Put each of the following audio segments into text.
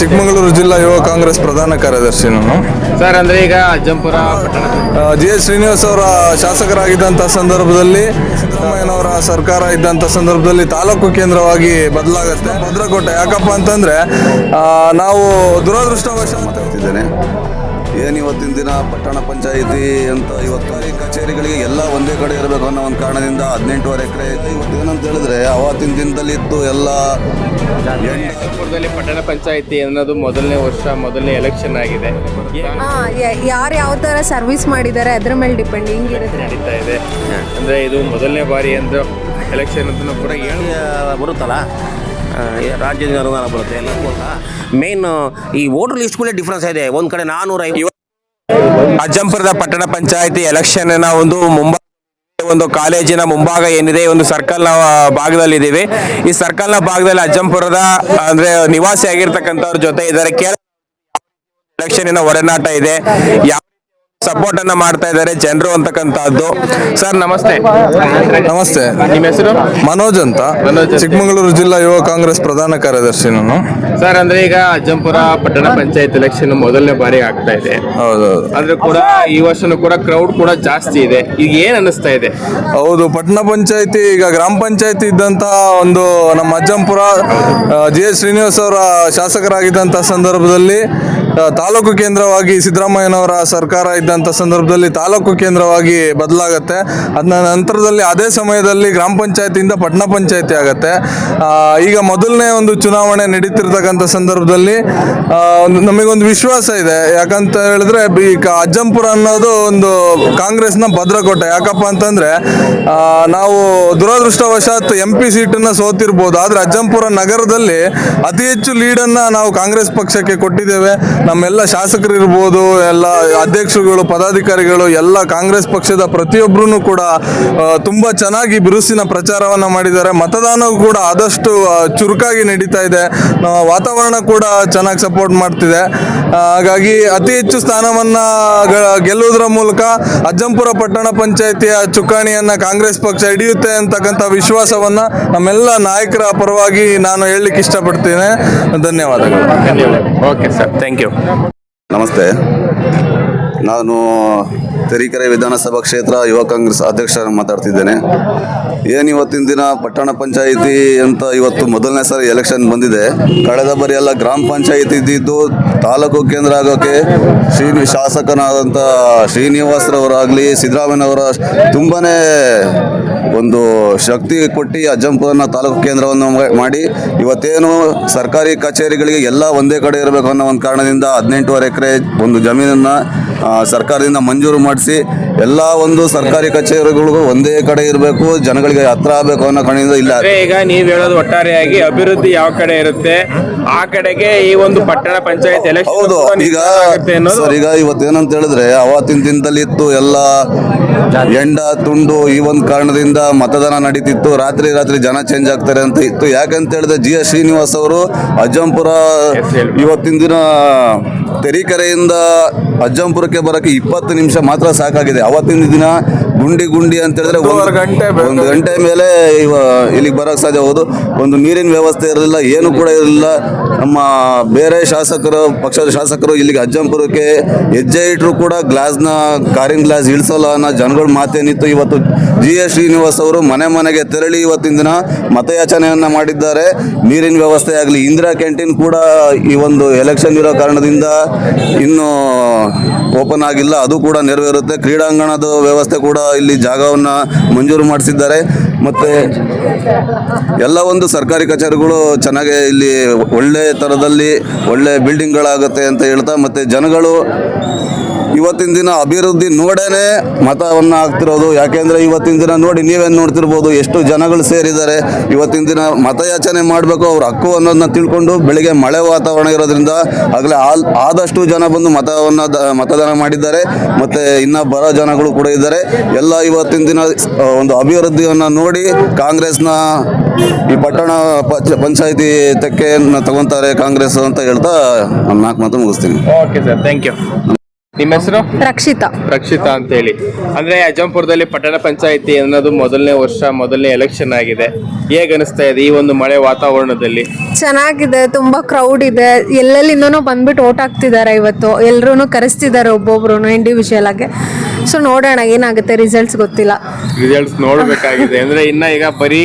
ಚಿಕ್ಕಮಗಳೂರು ಜಿಲ್ಲಾ ಯುವ ಕಾಂಗ್ರೆಸ್ ಪ್ರಧಾನ ಕಾರ್ಯದರ್ಶಿ ನಾನು. ಸರ್ ಅಂದ್ರೆ ಈಗ ಅಜ್ಜಂಪುರ ಜಿ ಎಸ್ ಶ್ರೀನಿವಾಸ್ ಅವರ ಶಾಸಕರಾಗಿದ್ದಂಥ ಸಂದರ್ಭದಲ್ಲಿ ಸಿದ್ದರಾಮಯ್ಯನವರ ಸರ್ಕಾರ ಇದ್ದಂಥ ಸಂದರ್ಭದಲ್ಲಿ ತಾಲೂಕು ಕೇಂದ್ರವಾಗಿ ಬದಲಾಗುತ್ತೆ. ಭದ್ರಕೋಟೆ. ಯಾಕಪ್ಪ ಅಂತಂದ್ರೆ ನಾವು ದುರದೃಷ್ಟವಶ ಮಾತಾಡ್ತಿದ್ದೇನೆ. ಏನು ಇವತ್ತಿನ ದಿನ ಪಟ್ಟಣ ಪಂಚಾಯಿತಿ ಅಂತ ಇವತ್ತು ಈ ಕಚೇರಿಗಳಿಗೆ ಎಲ್ಲ ಒಂದೇ ಕಡೆ ಇರಬೇಕು ಅನ್ನೋ ಒಂದು ಕಾರಣದಿಂದ ಹದಿನೆಂಟುವರೆ ಎಕರೆ ಇವತ್ತು ಏನಂತ ಹೇಳಿದ್ರೆ ಅವತ್ತಿನ ದಿನದಲ್ಲಿ ಇತ್ತು ಎಲ್ಲ ಪಟ್ಟಣ ಪಂಚಾಯಿತಿ ಅನ್ನೋದು ಮೊದಲನೇ ವರ್ಷ ಮೊದಲನೇ ಎಲೆಕ್ಷನ್ ಆಗಿದೆ. ಯಾರು ಯಾವ ತರ ಸರ್ವಿಸ್ ಮಾಡಿದ್ದಾರೆ ಅದ್ರ ಮೇಲೆ ಡಿಪೆಂಡ್ ಹಿಂಗಿರುತ್ತೆ? ನಡೀತಾ ಇದೆ. ಅಂದ್ರೆ ಇದು ಮೊದಲನೇ ಬಾರಿ ಅಂದ್ರೆ ಎಲೆಕ್ಷನ್ ಅಂತ ಕೂಡ ಏನು ಬರುತ್ತಲ್ಲ? ರಾಜ್ಯದ ಅನುದಾನ ಬರುತ್ತೆ ಎಲ್ಲ ಮೇನ್ ಈ ವೋಟರ್ ಲಿಸ್ಟ್ಗಳೇ ಡಿಫ್ರೆನ್ಸ್ ಇದೆ. ಒಂದ್ ಕಡೆ ನಾನ್ನೂರ ಅಜ್ಜಂಪುರದ ಪಟ್ಟಣ ಪಂಚಾಯತಿ ಎಲೆಕ್ಷನ್ ಒಂದು ಮುಂಬಾ ಒಂದು ಕಾಲೇಜಿನ ಮುಂಭಾಗ ಏನಿದೆ, ಒಂದು ಸರ್ಕಲ್ನ ಭಾಗದಲ್ಲಿ ಇದೀವಿ ಈ ಸರ್ಕಲ್ನ ಭಾಗದಲ್ಲಿ ಅಜ್ಜಂಪುರದ, ಅಂದ್ರೆ ನಿವಾಸಿ ಆಗಿರ್ತಕ್ಕಂಥವ್ರ ಜೊತೆ ಇದ್ದಾರೆ. ಕೇರಳ ಎಲೆಕ್ಷನ್ ಒಡನಾಟ ಇದೆ. ಯಾವ ಸಪೋರ್ಟ್ ಅನ್ನ ಮಾಡ್ತಾ ಇದ್ದಾರೆ ಜನರು ಅಂತಕ್ಕಂತಹದ್ದು ಸರ್ ನಮಸ್ತೆ. ನಮಸ್ತೆ. ನಿಮ್ಮ ಹೆಸರು? ಮನೋಜ್ ಅಂತ. ಚಿಕ್ಕಮಗಳೂರು ಜಿಲ್ಲಾ ಯುವ ಕಾಂಗ್ರೆಸ್ ಪ್ರಧಾನ ಕಾರ್ಯದರ್ಶಿ ನಾನು. ಸರ್ ಅಂದ್ರೆ ಈಗ ಅಜ್ಜಂಪುರ ಪಟ್ಟಣ ಪಂಚಾಯತ್ ಎಲೆಕ್ಷನ್ ಮೊದಲನೇ ಬಾರಿ ಆಗ್ತಾ ಇದೆ. ಹೌದೌದು. ಆದ್ರೆ ಕೂಡ ಈ ವರ್ಷನೂ ಕೂಡ ಕ್ರೌಡ್ ಕೂಡ ಜಾಸ್ತಿ ಇದೆ. ಈಗ ಏನ್ ಅನಿಸ್ತಾ ಇದೆ? ಹೌದು ಪಟ್ಟಣ ಪಂಚಾಯತಿ ಈಗ ಗ್ರಾಮ ಪಂಚಾಯತ್ ಇದ್ದಂತ ಒಂದು ನಮ್ಮ ಅಜ್ಜಂಪುರ ಜಿ ಎಸ್ ಶ್ರೀನಿವಾಸ್ ಅವರ ಶಾಸಕರಾಗಿದ್ದಂತ ಸಂದರ್ಭದಲ್ಲಿ ತಾಲೂಕು ಕೇಂದ್ರವಾಗಿ ಸಿದ್ದರಾಮಯ್ಯನವರ ಸರ್ಕಾರ ಇದ್ದಂಥ ಸಂದರ್ಭದಲ್ಲಿ ತಾಲೂಕು ಕೇಂದ್ರವಾಗಿ ಬದಲಾಗತ್ತೆ. ಅದನ್ನ ನಂತರದಲ್ಲಿ ಅದೇ ಸಮಯದಲ್ಲಿ ಗ್ರಾಮ ಪಂಚಾಯತಿಯಿಂದ ಪಟ್ಟಣ ಪಂಚಾಯತಿ ಆಗತ್ತೆ. ಈಗ ಮೊದಲನೇ ಒಂದು ಚುನಾವಣೆ ನಡೀತಿರ್ತಕ್ಕಂಥ ಸಂದರ್ಭದಲ್ಲಿ ನಮಗೊಂದು ವಿಶ್ವಾಸ ಇದೆ. ಯಾಕಂತ ಹೇಳಿದ್ರೆ ಈಗ ಅಜ್ಜಂಪುರ ಅನ್ನೋದು ಒಂದು ಕಾಂಗ್ರೆಸ್ನ ಭದ್ರಕೋಟೆ. ಯಾಕಪ್ಪ ಅಂತಂದ್ರೆ ನಾವು ದುರದೃಷ್ಟವಶಾತ್ ಎಂ ಪಿ ಸೀಟನ್ನ ಸೋತಿರ್ಬೋದು. ಆದ್ರೆ ಅಜ್ಜಂಪುರ ನಗರದಲ್ಲಿ ಅತಿ ಹೆಚ್ಚು ಲೀಡನ್ನ ನಾವು ಕಾಂಗ್ರೆಸ್ ಪಕ್ಷಕ್ಕೆ ಕೊಟ್ಟಿದ್ದೇವೆ. ನಮ್ಮೆಲ್ಲ ಶಾಸಕರು ಇರ್ಬೋದು ಎಲ್ಲ ಅಧ್ಯಕ್ಷರುಗಳು, ಪದಾಧಿಕಾರಿಗಳು, ಎಲ್ಲ ಕಾಂಗ್ರೆಸ್ ಪಕ್ಷದ ಪ್ರತಿಯೊಬ್ಬರೂ ಕೂಡ ತುಂಬ ಚೆನ್ನಾಗಿ ಬಿರುಸಿನ ಪ್ರಚಾರವನ್ನು ಮಾಡಿದ್ದಾರೆ. ಮತದಾನವೂ ಕೂಡ ಆದಷ್ಟು ಚುರುಕಾಗಿ ನಡೀತಾ ಇದೆ. ವಾತಾವರಣ ಕೂಡ ಚೆನ್ನಾಗಿ ಸಪೋರ್ಟ್ ಮಾಡ್ತಿದೆ. ಹಾಗಾಗಿ ಅತಿ ಹೆಚ್ಚು ಸ್ಥಾನವನ್ನ ಗೆಲ್ಲುವುದರ ಮೂಲಕ ಅಜ್ಜಂಪುರ ಪಟ್ಟಣ ಪಂಚಾಯಿತಿಯ ಚುಕ್ಕಾಣಿಯನ್ನು ಕಾಂಗ್ರೆಸ್ ಪಕ್ಷ ಹಿಡಿಯುತ್ತೆ ಅಂತಕ್ಕಂಥ ವಿಶ್ವಾಸವನ್ನ ನಮ್ಮೆಲ್ಲ ನಾಯಕರ ಪರವಾಗಿ ನಾನು ಹೇಳಲಿಕ್ಕೆ ಇಷ್ಟಪಡ್ತೇನೆ. ಧನ್ಯವಾದಗಳು. ಓಕೆ ಸರ್ ಥ್ಯಾಂಕ್ ಯು ನಮಸ್ತೆ. ನಾನು ತರೀಕೆರೆ ವಿಧಾನಸಭಾ ಕ್ಷೇತ್ರ ಯುವ ಕಾಂಗ್ರೆಸ್ ಅಧ್ಯಕ್ಷ ಮಾತಾಡ್ತಿದ್ದೇನೆ. ಏನು ಇವತ್ತಿನ ದಿನ ಪಟ್ಟಣ ಪಂಚಾಯಿತಿ ಅಂತ ಇವತ್ತು ಮೊದಲನೇ ಸಾರಿ ಎಲೆಕ್ಷನ್ ಬಂದಿದೆ. ಕಳೆದ ಬಾರಿ ಎಲ್ಲ ಗ್ರಾಮ ಪಂಚಾಯಿತಿ ಇದ್ದಿದ್ದು ತಾಲೂಕು ಕೇಂದ್ರ ಆಗೋಕ್ಕೆ ಶ್ರೀನಿ ಶಾಸಕನಾದಂಥ ಶ್ರೀನಿವಾಸರವರಾಗಲಿ, ಸಿದ್ದರಾಮಯ್ಯನವರ ತುಂಬಾ ಒಂದು ಶಕ್ತಿ ಕೊಟ್ಟು ಅಜ್ಜಂಪುರನ ತಾಲೂಕು ಕೇಂದ್ರವನ್ನು ಮಾಡಿ ಇವತ್ತೇನು ಸರ್ಕಾರಿ ಕಚೇರಿಗಳಿಗೆ ಎಲ್ಲ ಒಂದೇ ಕಡೆ ಇರಬೇಕು ಅನ್ನೋ ಒಂದು ಕಾರಣದಿಂದ ಹದಿನೆಂಟುವರೆ ಎಕರೆ ಒಂದು ಜಮೀನನ್ನು ಸರ್ಕಾರದಿಂದ ಮಂಜೂರು ಮಾಡಿಸಿ ಎಲ್ಲ ಒಂದು ಸರ್ಕಾರಿ ಕಚೇರಿಗಳಿಗೂ ಒಂದೇ ಕಡೆ ಇರಬೇಕು ಜನಗಳಿಗೆ ಹತ್ರ ಆಗಬೇಕು ಅನ್ನೋ ಕಣದಿಂದ ಇಲ್ಲ. ಅಂದ್ರೆ ಈಗ ನೀವು ಹೇಳೋದು ಒಟ್ಟಾರೆಯಾಗಿ ಅಭಿವೃದ್ಧಿ ಯಾವ ಕಡೆ ಇರುತ್ತೆ ಆ ಕಡೆಗೆ ಈ ಒಂದು ಪಟ್ಟಣ ಪಂಚಾಯತ್ ಹೌದು ಈಗ ಸರ್ ಈಗ ಇವತ್ತೇನಂತ ಹೇಳಿದ್ರೆ ಅವತ್ತಿನ ದಿನದಲ್ಲಿ ಇತ್ತು ಎಲ್ಲ ಎಂಡ ತುಂಡು ಈ ಒಂದು ಕಾರಣದಿಂದ ಮತದಾನ ನಡೀತಿತ್ತು. ರಾತ್ರಿ ರಾತ್ರಿ ಜನ ಚೇಂಜ್ ಆಗ್ತಾರೆ ಅಂತ ಇತ್ತು. ಯಾಕಂತ ಹೇಳಿದ್ರೆ ಜಿ ಎಸ್ ಶ್ರೀನಿವಾಸ್ ಅವರು ಅಜ್ಜಂಪುರ ಇವತ್ತಿನ ದಿನ ತೆರೀಕೆರೆಯಿಂದ ಅಜ್ಜಂಪುರಕ್ಕೆ ಬರೋಕ್ಕೆ ಇಪ್ಪತ್ತು ನಿಮಿಷ ಮಾತ್ರ ಸಾಕಾಗಿದೆ. ಅವತ್ತಿನ ದಿನ ಗುಂಡಿ ಗುಂಡಿ ಅಂತ ಹೇಳಿದ್ರೆ ಒಂದು- ಗಂಟೆ. ಒಂದು ಗಂಟೆ ಮೇಲೆ ಇವ ಇಲ್ಲಿಗೆ ಬರೋಕ್ಕೆ ಸಾಧ್ಯ ಹೌದು. ಒಂದು ನೀರಿನ ವ್ಯವಸ್ಥೆ ಇರಲಿಲ್ಲ ಏನು ಕೂಡ ಇರಲಿಲ್ಲ. ನಮ್ಮ ಬೇರೆ ಶಾಸಕರು ಪಕ್ಷದ ಶಾಸಕರು ಇಲ್ಲಿಗೆ ಅಜ್ಜಂಪುರಕ್ಕೆ ಹೆಜ್ಜೆ ಇಟ್ಟರು ಕೂಡ ಗ್ಲಾಸ್ನ ಕಾರಿನ ಗ್ಲಾಸ್ ಇಳಿಸಲ್ಲ ಅನ್ನೋ ಜನಗಳ ಮಾತೇನಿತ್ತು. ಇವತ್ತು ಜಿ ಎಸ್ ಶ್ರೀನಿವಾಸ್ ಅವರು ಮನೆ ಮನೆಗೆ ತೆರಳಿ ಇವತ್ತಿನ ದಿನ ಮತಯಾಚನೆಯನ್ನು ಮಾಡಿದ್ದಾರೆ. ನೀರಿನ ವ್ಯವಸ್ಥೆ ಆಗಲಿ ಇಂದಿರಾ ಕ್ಯಾಂಟೀನ್ ಕೂಡ ಈ ಒಂದು ಎಲೆಕ್ಷನ್ ಇರೋ ಕಾರಣದಿಂದ ಇನ್ನೂ ಓಪನ್ ಆಗಿಲ್ಲ, ಅದು ಕೂಡ ನೆರವೇರುತ್ತೆ. ಕ್ರೀಡಾಂಗಣದ ವ್ಯವಸ್ಥೆ ಕೂಡ ಇಲ್ಲಿ ಜಾಗವನ್ನು ಮಂಜೂರು ಮಾಡಿಸಿದ್ದಾರೆ. ಮತ್ತು ಎಲ್ಲ ಒಂದು ಸರ್ಕಾರಿ ಕಚೇರಿಗಳು ಚೆನ್ನಾಗಿ ಇಲ್ಲಿ ಒಳ್ಳೆ ಥರದಲ್ಲಿ ಒಳ್ಳೆ ಬಿಲ್ಡಿಂಗ್ಗಳಾಗುತ್ತೆ ಅಂತ ಹೇಳ್ತಾ, ಮತ್ತು ಜನಗಳು ಇವತ್ತಿನ ದಿನ ಅಭಿವೃದ್ಧಿ ನೋಡೇನೆ ಮತವನ್ನು ಹಾಕ್ತಿರೋದು. ಯಾಕೆಂದರೆ ಇವತ್ತಿನ ದಿನ ನೋಡಿ ನೀವೇನು ನೋಡ್ತಿರ್ಬೋದು, ಎಷ್ಟು ಜನಗಳು ಸೇರಿದ್ದಾರೆ. ಇವತ್ತಿನ ದಿನ ಮತಯಾಚನೆ ಮಾಡಬೇಕು ಅವ್ರ ಹಕ್ಕು ಅನ್ನೋದನ್ನ ತಿಳ್ಕೊಂಡು ಬೆಳಿಗ್ಗೆ ಮಳೆ ವಾತಾವರಣ ಇರೋದ್ರಿಂದ ಆಗಲೇ ಆದಷ್ಟು ಜನ ಬಂದು ಮತವನ್ನು ಮತದಾನ ಮಾಡಿದ್ದಾರೆ. ಮತ್ತು ಇನ್ನ ಬರೋ ಜನಗಳು ಕೂಡ ಇದ್ದಾರೆ. ಎಲ್ಲ ಇವತ್ತಿನ ದಿನ ಒಂದು ಅಭಿವೃದ್ಧಿಯನ್ನು ನೋಡಿ ಕಾಂಗ್ರೆಸ್ನ ಈ ಪಟ್ಟಣ ಪಂಚ- ಪಂಚಾಯಿತಿ ತೆಕ್ಕೆಯನ್ನು ತಗೊಂತಾರೆ ಕಾಂಗ್ರೆಸ್ ಅಂತ ಹೇಳ್ತಾ ನಾಲ್ಕು ಮಾತು ಮುಗಿಸ್ತೀನಿ. ಓಕೆ ಸರ್ ಥ್ಯಾಂಕ್ ಯು ನಿಮ್ಮ ಹೆಸರು? ರಕ್ಷಿತಾ. ರಕ್ಷಿತಾ ಅಂತ ಹೇಳಿ ಅಂದ್ರೆ ಅಜ್ಜಂಪುರದಲ್ಲಿ ಪಟ್ಟಣ ಪಂಚಾಯಿತಿ ಅನ್ನೋದು ಮೊದಲನೇ ವರ್ಷ ಮೊದಲನೇ ಎಲೆಕ್ಷನ್ ಆಗಿದೆ. ಹೇಗೆ ಅನಿಸ್ತಾ ಇದೆ ಈ ಒಂದು ಮಳೆ ವಾತಾವರಣದಲ್ಲಿ? ಚೆನ್ನಾಗಿದೆ ತುಂಬಾ ಕ್ರೌಡ್ ಇದೆ. ಎಲ್ಲೆಲ್ಲಿಂದನೂ ಬಂದ್ಬಿಟ್ಟು ಓಟ್ ಹಾಕ್ತಿದ್ದಾರೆ ಇವತ್ತು. ಎಲ್ರೂ ಕರೆಸ್ತಿದ್ದಾರೆ ಒಬ್ಬೊಬ್ರು ಇಂಡಿವಿಜುವಲ್ ಆಗಿ. ಸೊ ನೋಡೋಣ ಏನಾಗುತ್ತೆ ರಿಸಲ್ಟ್ಸ್ ಗೊತ್ತಿಲ್ಲ. ರಿಸಲ್ಟ್ಸ್ ನೋಡ್ಬೇಕಾಗಿದೆ. ಅಂದ್ರೆ ಇನ್ನ ಈಗ ಬರೀ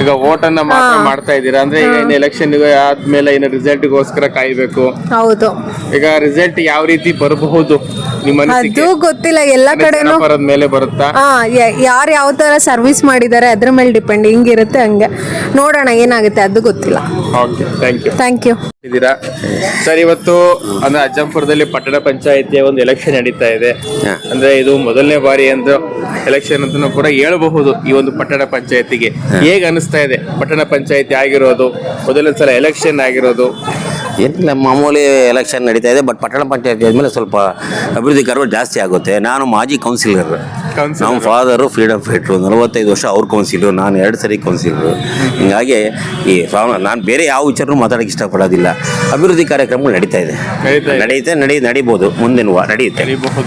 ಈಗ ವೋಟನ್ನ ಅನ್ನ ಮಾತ್ರ ಮಾಡ್ತಾ ಇದ್ದೀರಾ? ಅಂದ್ರೆ ಈಗ ಇನ್ನು ಎಲೆಕ್ಷನ್ ಆದ್ಮೇಲೆ ಇನ್ನು ರಿಸಲ್ಟ್ ಗೋಸ್ಕರ ಕಾಯ್ಬೇಕು. ಹೌದು. ಈಗ ರಿಸಲ್ಟ್ ಯಾವ ರೀತಿ ಬರಬಹುದು? ನಿಮ್ಮ ಅದು ಗೊತ್ತಿಲ್ಲ. ಎಲ್ಲ ಕಡೆನೂ ಮೇಲೆ ಬರುತ್ತಾ? ಹಾ ಯಾರು ಯಾವ ತರ ಸರ್ವಿಸ್ ಮಾಡಿದ್ದಾರೆ ಅದ್ರ ಮೇಲೆ ಡಿಪೆಂಡ್ ಹಿಂಗಿರುತ್ತೆ ಹಂಗೆ. ನೋಡೋಣ ಏನಾಗುತ್ತೆ ಅದು ಗೊತ್ತಿಲ್ಲ. Okay thank you thank you ಇದ್ದೀರಾ? ಸರ್ ಇವತ್ತು ಅಂದ್ರೆ ಅಜ್ಜಂಪುರದಲ್ಲಿ ಪಟ್ಟಣ ಪಂಚಾಯತಿಯ ಒಂದು ಎಲೆಕ್ಷನ್ ನಡೀತಾ ಇದೆ. ಅಂದ್ರೆ ಇದು ಮೊದಲನೇ ಬಾರಿ ಅಂತ ಎಲೆಕ್ಷನ್ ಅಂತ ಕೂಡ ಹೇಳಬಹುದು ಈ ಒಂದು ಪಟ್ಟಣ ಪಂಚಾಯತಿಗೆ. ಹೇಗೆ ಅನಿಸ್ತಾ ಇದೆ? ಪಟ್ಟಣ ಪಂಚಾಯತಿ ಆಗಿರೋದು ಮೊದಲನೇ ಸಲ ಎಲೆಕ್ಷನ್ ಆಗಿರೋದು? ಏನಿಲ್ಲ ಮಾಮೂಲಿ ಎಲೆಕ್ಷನ್ ನಡೀತಾ ಇದೆ ಬಟ್ ಪಟ್ಟಣ ಪಂಚಾಯತಿ ಆದಮೇಲೆ ಸ್ವಲ್ಪ ಅಭಿವೃದ್ಧಿ ಕಾರ್ಯಗಳು ಜಾಸ್ತಿ ಆಗುತ್ತೆ. ನಾನು ಮಾಜಿ ಕೌನ್ಸಿಲರ್. ನಮ್ಮ ಫಾದರು ಫ್ರೀಡಮ್ ಫೈಟ್ರು ನಲವತ್ತೈದು ವರ್ಷ ಅವ್ರ ಕೌನ್ಸಿಲರು ನಾನು ಎರಡು ಸರಿ ಕೌನ್ಸಿಲರು ಹಿಂಗಾಗಿ ಈ ನಾನು ಬೇರೆ ಯಾವ ವಿಚಾರನೂ ಮಾತಾಡಕ್ಕೆ ಇಷ್ಟಪಡೋದಿಲ್ಲ. ಅಭಿವೃದ್ಧಿ ಕಾರ್ಯಕ್ರಮಗಳು ನಡೀತಾ ಇದೆ. ನಡೆಯುತ್ತೆ ನಡಿ ನಡಿಬೋದು. ಮುಂದಿನ ವಾ ನಡೆಯುತ್ತೆ.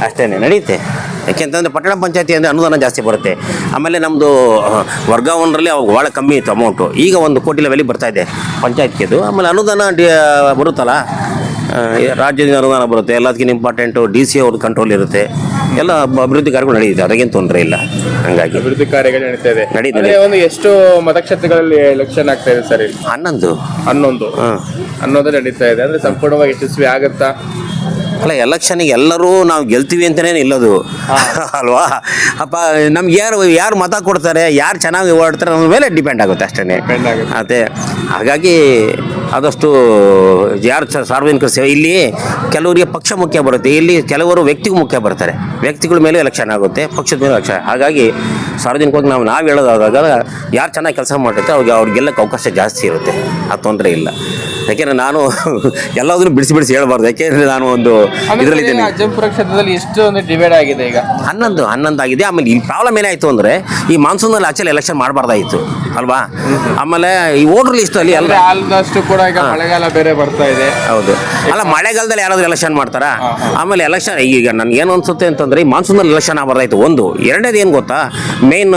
ಅಷ್ಟೇ ನಡೆಯುತ್ತೆ ಯಾಕೆಂತಂದ್ರೆ ಪಟ್ಟಣ ಪಂಚಾಯತಿ ಅಂದರೆ ಅನುದಾನ ಜಾಸ್ತಿ ಬರುತ್ತೆ. ಆಮೇಲೆ ನಮ್ಮದು ವರ್ಗಾವಣೆಯಲ್ಲಿ ಅವಾಗ ಭಾಳ ಕಮ್ಮಿ ಇತ್ತು ಅಮೌಂಟು ಈಗ ಒಂದು ಕೋಟಿ ಲೆವೆಲಿಗೆ ಬರ್ತಾ ಇದೆ ಪಂಚಾಯತ್ಗೆದು. ಆಮೇಲೆ ಅನುದಾನ ಡಿ ಬರುತ್ತಲ್ಲ? ರಾಜ್ಯದಿಂದ ಅನುದಾನ ಬರುತ್ತೆ. ಎಲ್ಲದಕ್ಕಿಂತ ಇಂಪಾರ್ಟೆಂಟು ಡಿ ಸಿ ಅವ್ರದ್ದು ಕಂಟ್ರೋಲ್ ಇರುತ್ತೆ. ಎಲ್ಲ ಅಭಿವೃದ್ಧಿ ಕಾರ್ಯಗಳು ನಡೆಯುತ್ತೆ ಅದಕ್ಕೇನು ತೊಂದರೆ ಇಲ್ಲ. ಹಂಗಾಗಿ. ಅಭಿವೃದ್ಧಿ ಕಾರ್ಯಗಳು ನಡೀತಾ ಇದೆ. ನಡೀತಾ ಅಂದ್ರೆ ಒಂದು ಎಷ್ಟು ಮತಕ್ಷೇತ್ರಗಳಲ್ಲಿ ಎಲೆಕ್ಷನ್ ಆಗ್ತಾ ಇದೆ ಸರ್ ಇಲ್ಲಿ? ಹನ್ನೊಂದು. ಹನ್ನೊಂದು. ಹನ್ನೊಂದು ನಡೀತಾ ಇದೆ. ಅಂದ್ರೆ ಸಂಪೂರ್ಣವಾಗಿ ಯಶಸ್ವಿ ಆಗತ್ತಾ? ಅಲ್ಲ ಎಲೆಕ್ಷನ್ಗೆ ಎಲ್ಲರೂ ನಾವು ಗೆಲ್ತೀವಿ ಅಂತಲೇ ನಿಲ್ಲೋದು. ಅಲ್ವಾ? ಅಪ್ಪ ನಮ್ಗೆ ಯಾರು ಯಾರು ಮತ ಕೊಡ್ತಾರೆ ಯಾರು ಚೆನ್ನಾಗಿ ಓಡಾಡ್ತಾರೆ ಅನ್ನೋದ್ರ ಮೇಲೆ ಡಿಪೆಂಡ್ ಆಗುತ್ತೆ ಅಷ್ಟೇ. ಅದೇ. ಹಾಗಾಗಿ ಆದಷ್ಟು ಯಾರು ಚ- ಸಾರ್ವಜನಿಕರ ಸೇವೆ ಇಲ್ಲಿ ಕೆಲವರಿಗೆ ಪಕ್ಷ ಮುಖ್ಯ ಬರುತ್ತೆ. ಇಲ್ಲಿ ಕೆಲವರು ವ್ಯಕ್ತಿಗೂ ಮುಖ್ಯ ಬರ್ತಾರೆ. ವ್ಯಕ್ತಿಗಳ ಮೇಲೆ ಎಲೆಕ್ಷನ್ ಆಗುತ್ತೆ ಪಕ್ಷದ ಮೇಲೆ ಎಲೆಕ್ಷನ್ ಹಾಗಾಗಿ ಸಾರ್ವಜನಿಕವಾಗಿ ನಾವು ನಾವು ಹೇಳೋದಾದಾಗ ಯಾರು ಚೆನ್ನಾಗಿ ಕೆಲಸ ಮಾಡಿರುತ್ತೆ ಅವ್ರಿಗೆ ಅವ್ರಿಗೆ ಗೆಲ್ಲಕ್ಕೆ ಅವಕಾಶ ಜಾಸ್ತಿ ಇರುತ್ತೆ. ಆ ತೊಂದರೆ ಇಲ್ಲ. ಯಾಕೆಂದರೆ ನಾನು ಎಲ್ಲದನ್ನು ಬಿಡಿಸಿ ಬಿಡಿಸಿ ಹೇಳಬಾರ್ದು. ಯಾಕೆಂದ್ರೆ ನಾನು ಒಂದು ಇದರಲ್ಲಿದ್ದೇನೆ. ಅಜ್ಜಂಪುರ ಕ್ಷೇತ್ರದಲ್ಲಿ ಎಷ್ಟು ಒಂದು ಡಿವೈಡ್ ಆಗಿದೆ ಈಗ? ಹನ್ನೊಂದು ಹನ್ನೊಂದು ಆಗಿದೆ ಆಮೇಲೆ ಈ ಪ್ರಾಬ್ಲಮ್ ಏನಾಯಿತು ಅಂದರೆ ಈ ಮಾನ್ಸೂನಲ್ಲಿ ಆಕ್ಚುಲಿ ಎಲೆಕ್ಷನ್ ಮಾಡಬಾರ್ದಾಯಿತು ಅಲ್ವಾ? ಆಮೇಲೆ ಈ ವೋಟರ್ ಲಿಸ್ಟಲ್ಲಿ ಎಲ್ಲ ಆಲ್ಮೋಸ್ಟ್ ಕೂಡ ಈಗ ಮಳೆಗಾಲ ಬೇರೆ ಬರ್ತಾ ಇದೆ. ಹೌದು. ಅಲ್ಲ ಮಳೆಗಾಲದಲ್ಲಿ ಯಾರಾದ್ರೂ ಎಲೆಕ್ಷನ್ ಮಾಡ್ತಾರಾ? ಆಮೇಲೆ ಎಲೆಕ್ಷನ್ ಈಗ ನನ್ಗೆ ಏನು ಅನ್ಸುತ್ತೆ ಅಂತಂದ್ರೆ ಈ ಮಾನ್ಸೂನಲ್ಲಿ ಎಲೆಕ್ಷನ್ ಆಗಬಾರ್ದಾಯ್ತು. ಒಂದು ಎರಡನೇದು ಏನು ಗೊತ್ತಾ? ಮೇನ್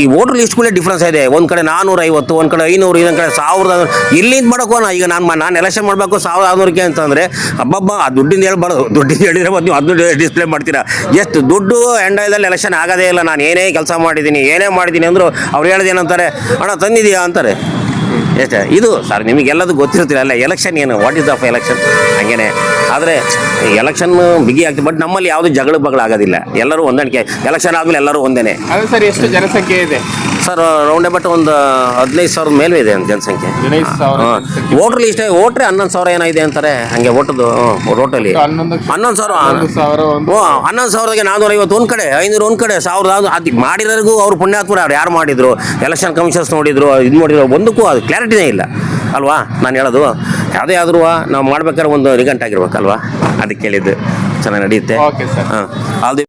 ಈ ವೋಟರ್ ಲಿಸ್ಟ್ಗಳೇ ಡಿಫ್ರೆನ್ಸ್ ಇದೆ. ಒಂದು ಕಡೆ ನಾನೂರ ಐವತ್ತು ಒಂದು ಕಡೆ ಐನೂರು ಇನ್ನೊಂದು ಕಡೆ ಸಾವಿರದ ಇಲ್ಲಿಂದ ಮಾಡೋಕೋಣ ಈಗ ನಾನು ನಾನು ಎಲೆಕ್ಷನ್ ಮಾಡಬೇಕು ಸಾವಿರದ ಆರುನೂರಕ್ಕೆ ಅಂತಂದರೆ, ಅಬ್ಬಬ್ಬ, ಆ ದುಡ್ಡಿಂದ ಹೇಳ್ಬಾರ್ದು. ದುಡ್ಡಿಂದ ಹೇಳಿದ್ರೆ ಮತ್ತು ನೀವು ಅದನ್ನು ಡಿಸ್ಪ್ಲೇ ಮಾಡ್ತೀರಾ. ಎಷ್ಟು ದುಡ್ಡು ಎಂಡದಲ್ಲಿ ಎಲೆಕ್ಷನ್ ಆಗೋದೇ ಇಲ್ಲ. ನಾನು ಏನೇ ಕೆಲಸ ಮಾಡಿದ್ದೀನಿ ಏನೇ ಮಾಡಿದ್ದೀನಿ ಅಂದರು ಅವ್ರು ಹೇಳೋದು ಏನಂತಾರೆ, ಅಣ್ಣ, ತಂದಿದೀಯಾ? ಅಂತಾರೆ. ಎಷ್ಟೇ, ಇದು ಸರ್ ನಿಮಗೆಲ್ಲದು ಗೊತ್ತಿರ್ತೀರ ಅಲ್ಲ ಎಲೆಕ್ಷನ್ ಏನು? ವಾಟ್ ಈಸ್ ಆಫ್ ಎಲೆಕ್ಷನ್ ಹಂಗೇನೆ. ಆದರೆ ಎಲೆಕ್ಷನ್ ಬಿಗಿ ಆಗ್ತದೆ. ಬಟ್ ನಮ್ಮಲ್ಲಿ ಯಾವುದು ಜಗಳ ಬಗಳ ಆಗೋದಿಲ್ಲ. ಎಲ್ಲರೂ ಹೊಂದಾಣಿಕೆ ಎಲೆಕ್ಷನ್ ಆದಮೇಲೆ ಎಲ್ಲರೂ ಒಂದೇ ಅದೇ ಸರ್ ಎಷ್ಟು ಜನಸಂಖ್ಯೆ ಇದೆ? ಸರ್ ರೌಂಡ್ ಅಬೌಟ್ ಒಂದು ಹದಿನೈದು ಸಾವಿರದ ಮೇಲೆ ಇದೆ ಜನಸಂಖ್ಯೆ. ಹದಿನೈದು ಸಾವಿರ ಜನಸಂಖ್ಯೆ. ವೋಟ್ರ್ ಲಿಸ್ಟ್ ವೋಟ್ರೆ ಹನ್ನೊಂದು ಸಾವಿರ ಏನಾಗಿದೆ ಅಂತಾರೆ? ಹಂಗೆ ಓಟದು ರೋಟಲ್ಲಿ ಹನ್ನೊಂದು ಹನ್ನೊಂದು ಸಾವಿರ ಹನ್ನೊಂದು ಸಾವಿರ ಒಂದು ಓ ಹನ್ನೊಂದು ಸಾವಿರದಾಗೆ ನಾನ್ನೂರ ಐವತ್ತು ಒಂದು ಕಡೆ ಐನೂರು ಒಂದು ಕಡೆ ಸಾವಿರದ ಅದು ಮಾಡಿರೋರಿಗೂ ಅವ್ರು ಪುಣ್ಯಾತ್ಮರು ಅವ್ರು ಯಾರು ಮಾಡಿದ್ರು? ಎಲೆಕ್ಷನ್ ಕಮಿಷನ್ಸ್ ನೋಡಿದ್ರು ಇದು ನೋಡಿದ್ರು ಒಂದಕ್ಕೂ ಅದು ಕ್ಲಾರಿಟಿನೇ ಇಲ್ಲ. ಅಲ್ವಾ? ನಾನು ಹೇಳೋದು ಯಾವುದೇ ಆದ್ರೂ ನಾವು ಮಾಡ್ಬೇಕಾದ್ರೆ ಒಂದು ನಿಗಂಟಾಗಿರ್ಬೇಕಲ್ವಾ ಅದಕ್ಕೆ ಕೇಳಿದ್ದು. ಚೆನ್ನಾಗಿ ನಡೆಯುತ್ತೆ. ಹಾಂ. All the